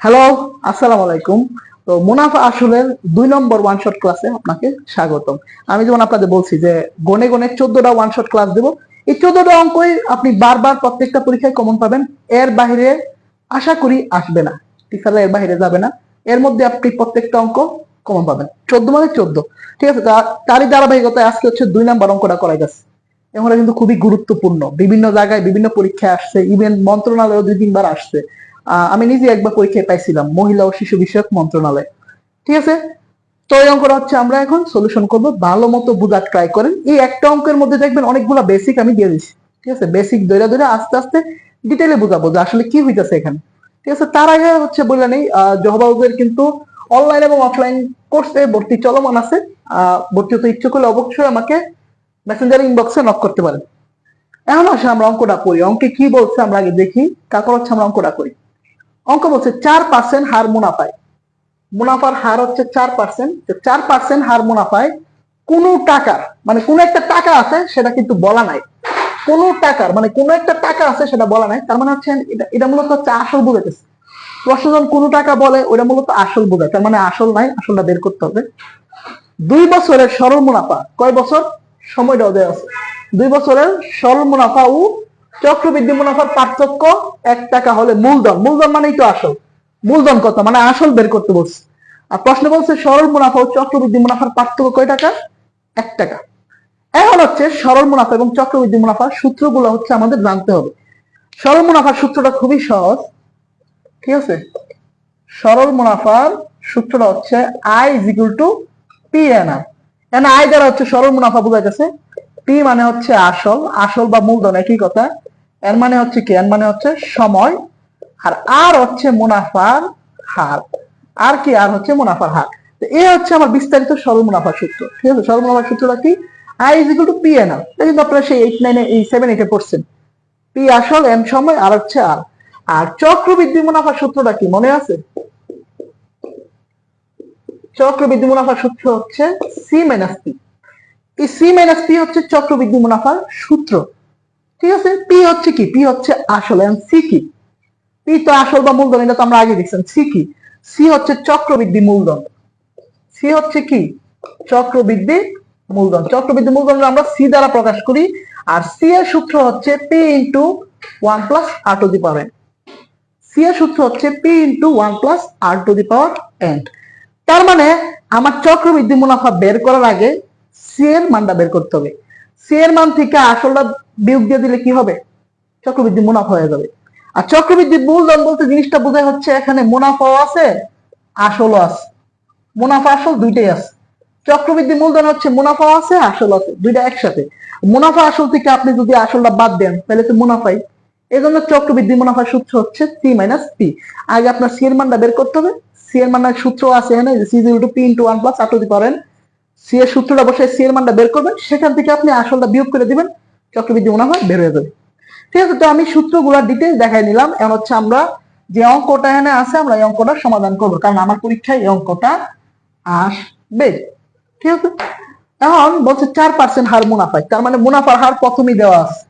Hello আসসালামু আলাইকুম। তো মুনাফা আসলের দুই নম্বর ওয়ান শট ক্লাসে আপনাকে স্বাগতম। আমি যেমন আপনাদের বলছি যে গনে গনে চোদ্দটা ওয়ান শট ক্লাস দেবো। এই চোদ্দটা অঙ্কই আপনি বারবার প্রত্যেকটা পরীক্ষায় কমন পাবেন। এর বাইরে আশা করি আসবে না। টিচাররা এর বাইরে যাবে না। এর মধ্যে আপনি প্রত্যেকটা অঙ্ক কমন পাবেন। চোদ্দ মানে চোদ্দ। ঠিক আছে তারই ধারাবাহিকতায় আজকে হচ্ছে দুই নম্বর অঙ্কটা করা গেছে। এগুলো কিন্তু খুবই গুরুত্বপূর্ণ। বিভিন্ন জায়গায় বিভিন্ন পরীক্ষায় আসছে। ইভেন মন্ত্রণালয়েও দুই তিনবার আসছে। আমি নিজে একবার পরীক্ষায় পাইছিলাম, মহিলা ও শিশু বিষয়ক মন্ত্রণালয়। ঠিক আছে? তো এই অঙ্কটা হচ্ছে, আমরা এখন সলিউশন করব, ভালো মতো বোঝার ট্রাই করেন। এই একটা অঙ্কের মধ্যে দেখবেন অনেকগুলো বেসিক আমি দিয়ে দিচ্ছি ঠিক আছে? বেসিক ধরে ধরে আস্তে আস্তে ডিটেলে বোঝাবো যে আসলে কি হইতেছে এখানে। ঠিক আছে? তার আগে হচ্ছে বলে নেই জহবাবুদের কিন্তু অনলাইন এবং অফলাইন কোর্সে ভর্তি চলমান আছে। ভর্তি হতে ইচ্ছুক হলে অবশ্যই আমাকে মেসেঞ্জার ইনবক্সে নক করতে পারেন। এখন আসলে আমরা অঙ্কটা করি। অঙ্কে কি বলছে আমরা আগে দেখি, তারপর হচ্ছে আমরা অঙ্কটা করি। অঙ্ক বলছে চার পার্সেন্ট হার মুনাফায়। মুনাফার হার হচ্ছে চার পার্সেন্ট চার পার্সেন্ট হার মুনাফায় কোন টাকার মানে কোন একটা টাকা আছে সেটা কিন্তু বলা নাই। কোন টাকার মানে কোন একটা টাকা আছে সেটা বলা নাই। তার মানে হচ্ছে এটা- মূলত হচ্ছে আসল বুঝাইতেছে। প্রশ্ন যখন কোন টাকা বলে ওটা মূলত আসল বোঝায়। তার মানে আসল নাই, আসলটা বের করতে হবে। দুই বছরের সরল মুনাফা, কয় বছর? সময়টাও দেওয়া আছে। দুই বছরের সরল মুনাফা ও চক্রবৃদ্ধি মুনাফার পার্থক্য এক টাকা হলে মূলধন। মূলধন মানেই তো আসল। মূলধন কত? মানে আসল বের করতে বলছে। আর প্রশ্ন বলছে, সরল মুনাফা ও চক্রবৃদ্ধি মুনাফার পার্থক্য কয় টাকা? এক টাকা। এখন হচ্ছে সরল মুনাফা এবং চক্রবৃদ্ধি মুনাফার সূত্রগুলো হচ্ছে আমাদের জানতে হবে। সরল মুনাফার সূত্রটা খুবই সহজ। ঠিক আছে? সরল মুনাফার সূত্রটা হচ্ছে I is equal to P N R N I দ্বারা হচ্ছে সরল মুনাফা বোঝা গেছে? পি মানে হচ্ছে আসল আসল বা মূলধন একই কথা। এর মানে হচ্ছে কি? এর মানে হচ্ছে সময়। আর আর হচ্ছে মুনাফার হার। আর কি? আর হচ্ছে মুনাফার হার। এ হচ্ছে আমার বিস্তারিত সরল মুনাফার সূত্র। ঠিক আছে? সরল মুনাফার সূত্রটা কি? I is equal to P N R কিন্তু আপনারা সেই এইট নাইনে এই সেভেন এইটে পড়ছেন। পি আসল এন সময় আর হচ্ছে আর আর চক্রবৃদ্ধি মুনাফার সূত্রটা কি? মনে আছে? চক্রবৃদ্ধি মুনাফার সূত্র হচ্ছে সি মাইনাস পি এই সি মাইনাস পি হচ্ছে চক্রবৃদ্ধি মুনাফার সূত্র। ঠিক আছে? পি হচ্ছে কি? পি হচ্ছে আসল সি কি? পি তো আসল বা মূলধন, এটা তো আমরা আগে দেখছেন সি কি? সি হচ্ছে চক্রবৃদ্ধি মূলধন। সি হচ্ছে কি? চক্রবৃদ্ধি মূলধন। চক্রবৃদ্ধি মূলধন আমরা সি দ্বারা প্রকাশ করি, আর সি এর সূত্র হচ্ছে P into one plus R to the power N C এর সূত্র হচ্ছে P into one plus R to the power N তার মানে আমার চক্রবৃদ্ধি মুনাফা বের করার আগে সি এর মানটা বের করতে হবে। সি এর মান থেকে আসলটা বিয়োগ দিয়ে দিলে কি হবে? চক্রবৃদ্ধি মুনাফা হয়ে যাবে। আর চক্রবৃদ্ধি মূলধন বলতে জিনিসটা বোঝায় হচ্ছে এখানে মুনাফাও আছে, আসলও আছে। মুনাফা আসল দুইটাই আছে। চক্রবৃদ্ধি মূলধন হচ্ছে মুনাফা আছে, আসল আছে, দুইটা একসাথে। মুনাফা আসল থেকে আপনি যদি আসলটা বাদ দেন, তাহলে তো মুনাফাই। এই জন্য চক্রবৃদ্ধি মুনাফার সূত্র হচ্ছে সি মাইনাস পি আগে আপনার সি এর মানটা বের করতে হবে। সি এর মানের সূত্র আছে এখানে C zero to P into one plus R to পারেন সি এর সূত্রটা বসে সি এর মানটা বের করবেন, সেখান থেকে আপনি আসলটা বিয়োগ করে দিবেন, চক্রবৃদ্ধি মুনাফা বের হয়ে যাবে। ঠিক আছে, তো আমি সূত্রগুলোর ডিটেলস দেখাই নিলাম। এখন হচ্ছে আমরা যে অঙ্কটা এখানে আছে, আমরা এই অঙ্কটা সমাধান করব, কারণ আমার পরীক্ষায় এই অঙ্কটা আসবে। ঠিক আছে? এখন বলছে চার পার্সেন্ট হার মুনাফায়, তার মানে মুনাফার হার প্রথমেই দেওয়া আছে।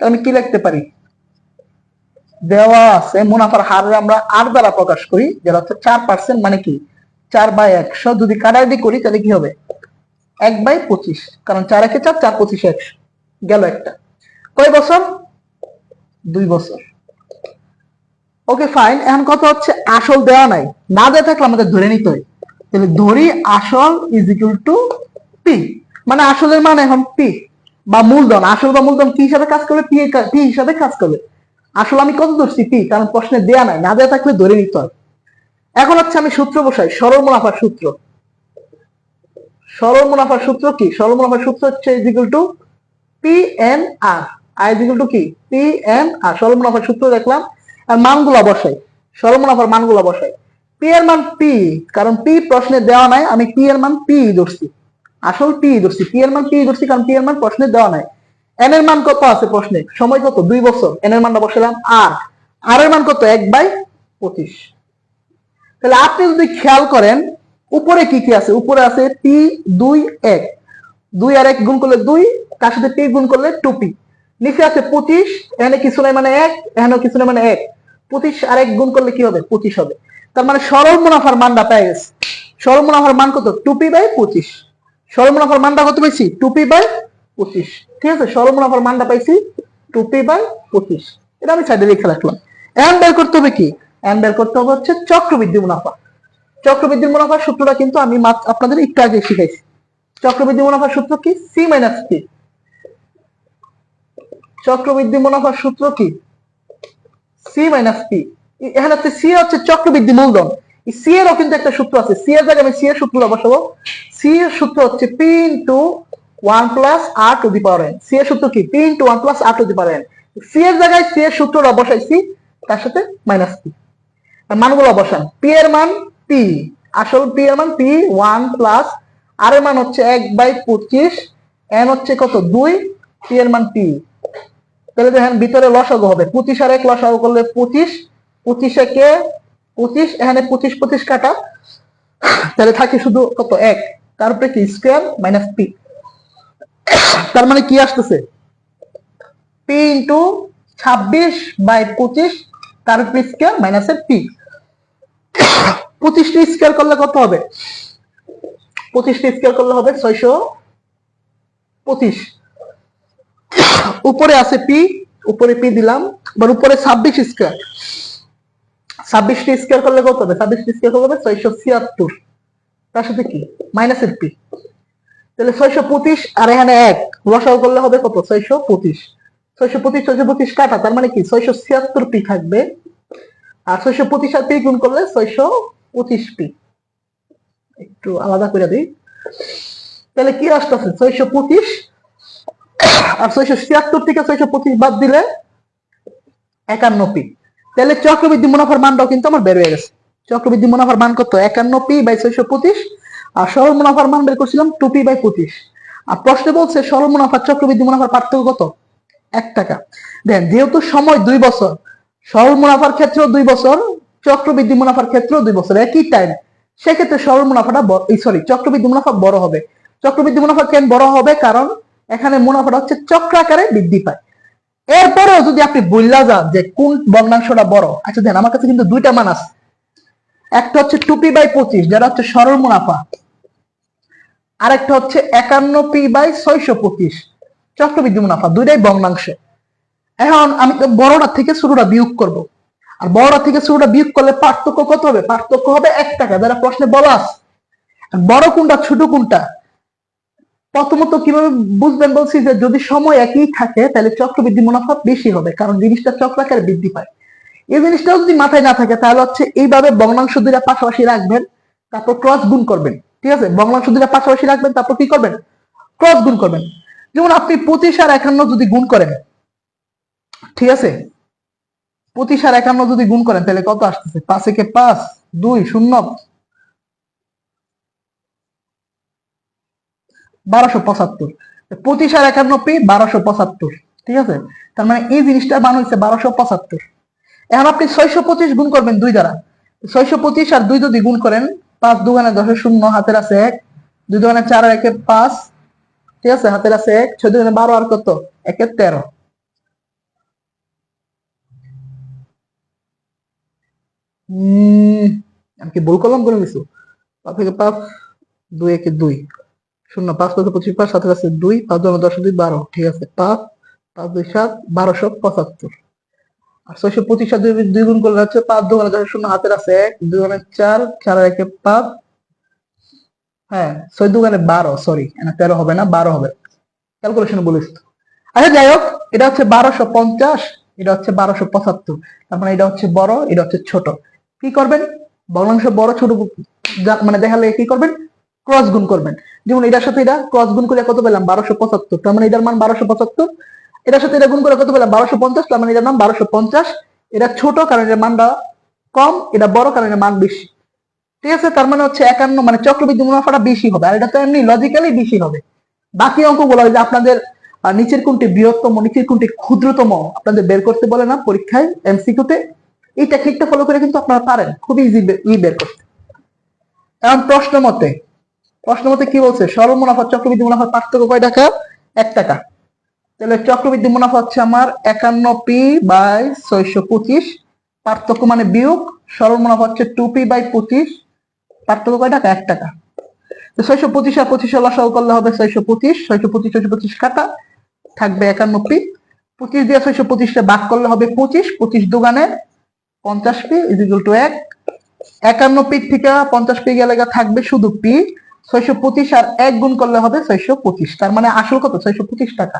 আমি কি লিখতে পারি? দেওয়া আছে, মুনাফার হার আমরা আর দ্বারা প্রকাশ করি যেটা হচ্ছে চার পার্সেন্ট মানে কি? চার বাই একশো যদি কাটাকাটি করি, তাহলে কি হবে? এক বাই পঁচিশ। কারণ চার একে চার চার পঁচিশে একশো গেল একটা। কয় বছর? দুই বছর। Okay, fine. এখন কথা হচ্ছে, আসল দেওয়া নাই। না দেওয়া থাকলে আমাদের ধরে নিতে হয়। তাহলে ধরি আসল ইজ ইকুয়াল টু পি মানে আসলের মান এখন পি বা মূলধন। আসল বা মূলধন কি হিসাবে কাজ করবে পি হিসাবে কাজ করবে আসলে আমি কত ধরছি? পি কারণ প্রশ্নে দেয়া নাই। না দেয়া থাকলে ধরে নিতে হয়। এখন হচ্ছে আমি সূত্র বসাই, সরল মুনাফার সূত্র। সরল মুনাফার সূত্র কি? সরল মুনাফার সূত্র হচ্ছে is equal to P N R I is to কি? পি এন আর সরল মুনাফার সূত্র দেখলাম, আর মানগুলা বসাই। সরল মুনাফার মানগুলা বসাই। পি এর মান পি কারণ পি প্রশ্নে দেওয়া নাই, আমি পি এর মান পি ধরছি। আসল পি ধরছি। পি এর মান পি ধরছি, কারণ পি এর মান প্রশ্নে দেওয়া নাই। এন এর মান কত আছে প্রশ্নে? সময় কত? দুই বছর। এন এর মানটা বসালাম আর আর এর মান কত? এক বাই পঁচিশ। তাহলে আপনি যদি খেয়াল করেন, উপরে কি কি আছে? উপরে আছে পি দুই, এক। দুই আর এক গুণ করলে দুই, তার সাথে পি গুণ করলে টু পি নিচে আছে পঁচিশ, এখানে কিছু নাই মানে এক, এখানেও কিছু নাই মানে এক। পঁচিশ আর এক গুণ করলে কি হবে? পঁচিশ হবে। তার মানে সরল মুনাফার মানটা পেয়ে গেছে। সরল মুনাফার মান কত? টুপি বাই পঁচিশ। সরল মুনাফার মানটা কত পাইছি? টুপি বাই পঁচিশ। ঠিক আছে? সরল মুনাফার মানটা পাইছি টুপি বাই পঁচিশ। এটা আমি সাইডে লিখে রাখলাম। এখন বের করতে হবে কি? এখন বের করতে হবে হচ্ছে চক্রবৃদ্ধি মুনাফা। চক্রবৃদ্ধি মুনাফার সূত্রটা কিন্তু আমি আপনাদের একটু আগে শিখাইছি। চক্রবৃদ্ধি মুনাফার সূত্র কি? সি মাইনাস পি চক্রবৃদ্ধি মুনাফার সূত্র কি? সি মাইনাস পি এখানে হচ্ছে সি হচ্ছে চক্রবৃদ্ধি মূলধন। সি এরও কিন্তু একটা সূত্র আছে। সি এর জায়গায় আমি সি এর সূত্র বসাবো। সি এর সূত্র হচ্ছে P into one plus R to the power N C এর সূত্র কি? P into one plus R to the power N C এর জায়গায় সি এর সূত্রটা বসাইছি, তার সাথে মাইনাস পি মানগুলো বসান। পি এর মান পি আসল পি এর মান পি ওয়ান প্লাস আর এর মান হচ্ছে এক বাই পঁচিশ এন হচ্ছে কত? দুই পি এর মান পি তাহলে দেখেন ভিতরে লসাগু হবে। পঁচিশ আর এক লসাগু করলে পঁচিশ, পঁচিশে কে পঁচিশ, এখানে পঁচিশ পঁচিশ কাটা। তাহলে থাকে শুধু কত? এক। তারপরে কি? স্কোয়ার মাইনাস পি তার মানে কি আসতেছে? পি ইন্টু ছাব্বিশ বাই পঁচিশ তারপরে স্কোয়ার মাইনাসের পি পঁচিশটি স্কোয়ার করলে কত হবে? পঁচিশটি স্কোয়ার করলে হবে ছয়শো পঁচিশ। উপরে আছে পি উপরে পি দিলাম। এবার উপরে ছাব্বিশ স্কোয়ার ছাব্বিশটি স্কোয়ার করলে কত হবে? ছাব্বিশটি স্কোয়ার করলে হবে ছয়শো ছিয়াত্তর। তার সাথে কি? মাইনাসের পি তাহলে ছয়শো পঁচিশ আর এখানে এক। লসাও করলে হবে কত? ছয়শো পঁচিশ। ছয়শো পঁচিশ ছয়শো পঁচিশ কাটা তার মানে কি? ছয়শো ছিয়াত্তর পি থাকবে আর ছয়শো পঁচিশ আর পি গুণ করলে ছয়শো পঁচিশ পি। একটু আলাদা করে দিই। তাহলে কি আসতেছে ছয়শো পঁচিশ আর ছয়শো ছিয়াত্তর থেকে ছয়শো পঁচিশ বাদ দিলে একান্ন পি। তাহলে চক্রবৃদ্ধি মুনাফার মানটাও কিন্তু আমার বের হয়ে গেছে। চক্রবৃদ্ধি মুনাফার মান কত? একান্ন পি বাই ছয়শো পঁচিশ আর সরল মুনাফার মান বের করছিলাম টু পি বাই পঁচিশ। আর প্রশ্নে বলছে সরল মুনাফার, চক্রবৃদ্ধি মুনাফার পার্থক্য কত? এক টাকা। দেন, যেহেতু সময় দুই বছর, সরল মুনাফার ক্ষেত্রেও দুই বছর, চক্রবৃদ্ধি মুনাফার ক্ষেত্রেও দুই বছর, একই টাইম সেক্ষেত্রে সরল মুনাফাটা সরি চক্রবৃদ্ধি মুনাফা বড় হবে। চক্রবৃদ্ধি মুনাফা কেন বড় হবে? কারণ এখানে মুনাফাটা হচ্ছে চক্রাকারে বৃদ্ধি পায়। এরপরেও যদি আপনি বললা যান যে কোন বর্ণাংশটা বড় আচ্ছা দেন, আমার কাছে কিন্তু দুইটা মান আছে। একটা হচ্ছে টুপি বাই পঁচিশ, যেটা হচ্ছে সরল মুনাফা। আরেকটা হচ্ছে একান্ন পি বাই ছয়শো পঁচিশ। চক্রবৃদ্ধি মুনাফা, দুইটাই ভগ্নাংশ এখন আমি তো বড়টা থেকে ছোটটা বিয়োগ করব। আর বড়টা থেকে ছোটটা বিয়োগ করলে পার্থক্য কত হবে? পার্থক্য হবে এক টাকা, যারা প্রশ্নে বলা আছে বড় কোনটা, ছোট কোনটা? প্রথমত কীভাবে বুঝবেন বলছি যে যদি সময় একই থাকে, তাহলে চক্রবৃদ্ধি মুনাফা বেশি হবে, কারণ জিনিসটা চক্রাকারে বৃদ্ধি পায়। এই জিনিসটাও যদি মাথায় না থাকে, তাহলে হচ্ছে এইভাবে বংলাংশ দুইটা পাশাপাশি রাখবেন, তারপর ক্রস গুণ করবেন। ঠিক আছে? বংলাংশ দুইটা পাশাপাশি রাখবেন, তারপর কি করবেন? ক্রস গুণ করবেন। যেমন আপনি পঁচিশ আর একান্ন যদি গুণ করেন, ঠিক আছে? পঁচিশ আর একান্ন যদি গুণ করেন, তাহলে কত আসতেছে? পাঁচ একে পাঁচ, দুই, শূন্য। বারোশো পঁচাত্তর। পঁচিশ আর একান্ন পি বারোশো পঁচাত্তর, ঠিক আছে? তার মানে এই জিনিসটা মান হচ্ছে বারোশো পঁচাত্তর। এখন আপনি ছয়শো পঁচিশ গুণ করবেন দুই দ্বারা। ছয়শো পঁচিশ আর দুই যদি গুণ করেন, পাঁচ দুগানে দশে শূন্য, হাতের আছে এক। দুই দুগানে চার একে পাঁচ ঠিক আছে, হাতের আছে এক, ছয় দুগানে বারো আর কত? একে তেরো। আমি কি ভুল করলাম কোনো কিছু পাঁচ থেকে পাঁচ, দুই, একে দুই। শূন্য, পাঁচ পাঁচ, পঁচিশ, পাঁচ সাথে আছে দুই, পাঁচ জন দশ, দুই, বারো। ঠিক আছে, পাঁচ পাঁচ, দুই, সাত, বারোশো পঁচাত্তর। আর ছয়শো পঁচিশ আর দুই দুই গুণ করলে হচ্ছে পাঁচ দু দশ, শূন্য, হাতের আছে এক দুই মানে চার চার একে পাঁচ হ্যাঁ ছয় দু মানে বারো সরি তেরো হবে না, বারো হবে। ক্যালকুলেশন বলিস তো আচ্ছা যাই হোক, এটা হচ্ছে বারোশো পঞ্চাশ, এটা হচ্ছে বারোশো পঁচাত্তর। তার মানে এটা হচ্ছে বড়, এটা হচ্ছে ছোট। কি করবেন? ভগ্নাংশ বড়, ছোট মানে দেখালে কি করবেন? ক্রস গুণ করবেন। যেমন এটার সাথে এটা ক্রস গুণ করে কত পেলাম? বারোশো পঁচাত্তর। তার মানে এটার মান বারোশো পঁচাত্তর। এটার সাথে এটা গুণ করে কত পেলাম? বারোশো পঞ্চাশ। তার মানে এটার নাম বারোশো পঞ্চাশ। এটা ছোট, কারণ এটার মানটা কম, এটা বড়, কারণ এটার মান বেশি। ঠিক আছে? তার মানে হচ্ছে একান্ন মানে চক্রবৃদ্ধি মুনাফাটা বেশি হবে। আর এটা তো এমনি লজিক্যালি বেশি হবে। বাকি অঙ্কগুলো যে আপনাদের নিচের কোনটি বৃহত্তম, নিচের কোনটি ক্ষুদ্রতম আপনাদের বের করতে বলে না পরীক্ষায় এমসিকিউতে এই টেকনিকটা ফলো করে কিন্তু আপনারা পারেন। খুবই ইজি ই বের করতে। এখন প্রশ্ন মতে প্রশ্ন মতে কি বলছে? সরল মুনাফা, চক্রবৃদ্ধি মুনাফার পার্থক্য কয় টাকা? এক টাকা। তাহলে চক্রবৃদ্ধি মুনাফা হচ্ছে আমার একান্ন পি বাই ছয়শো পঁচিশ। পার্থক্য মানে বিয়োগ। সরল মুনাফা হচ্ছে টু পি বাই পঁচিশ। পার্থক্য কয় টাকা? এক টাকা। ছয়শো পঁচিশ আর পঁচিশ লসাও করলে হবে ছয়শো পঁচিশ ছয়শো পঁচিশ ছয়শো পঁচিশ কাটা থাকবে একান্ন পি। পঁচিশ দিয়ে ছয়শো পঁচিশটা ভাগ করলে হবে পঁচিশ পঁচিশ দোকানে পঞ্চাশ পি ইজিক্যাল টু এক। একান্ন পি থেকে পঞ্চাশ পি গেলে থাকবে শুধু পি। ছয়শো পঁচিশ আর এক গুণ করলে হবে ছয়শো পঁচিশ। তার মানে আসল কত? ছয়শো পঁচিশ টাকা।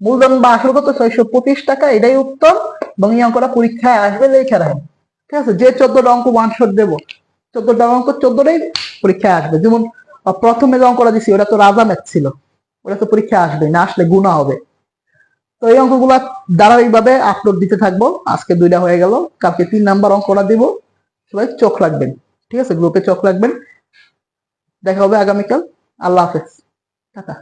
মূলধন বা আসল কত? ছয়শো পঁচিশ টাকা। এটাই উত্তর। এবং এই অঙ্কটা পরীক্ষায় আসবে লেখা রাখেন ঠিক আছে? যে চোদ্দটা অঙ্ক ওয়ান শট দেবো। চোদ্দটা অঙ্ক, চোদ্দটাই পরীক্ষায় আসবে। যেমন প্রথমে যে অঙ্কটা দিছি, ওটা তো রাজা ম্যাথ ছিল। ওটা তো পরীক্ষায় আসবে, না আসলে গুণা হবে। তো এই অঙ্কগুলা ধারাবাহিকভাবে আপলোড দিতে থাকব। আজকে দুইটা হয়ে গেল। কালকে তিন নাম্বার অঙ্কটা দিব। সবাই চোখ রাখবেন। ঠিক আছে? গ্রুপে চোখ রাখবেন। দেখা হবে আগামীকাল। আল্লাহ হাফেজ। টাটা।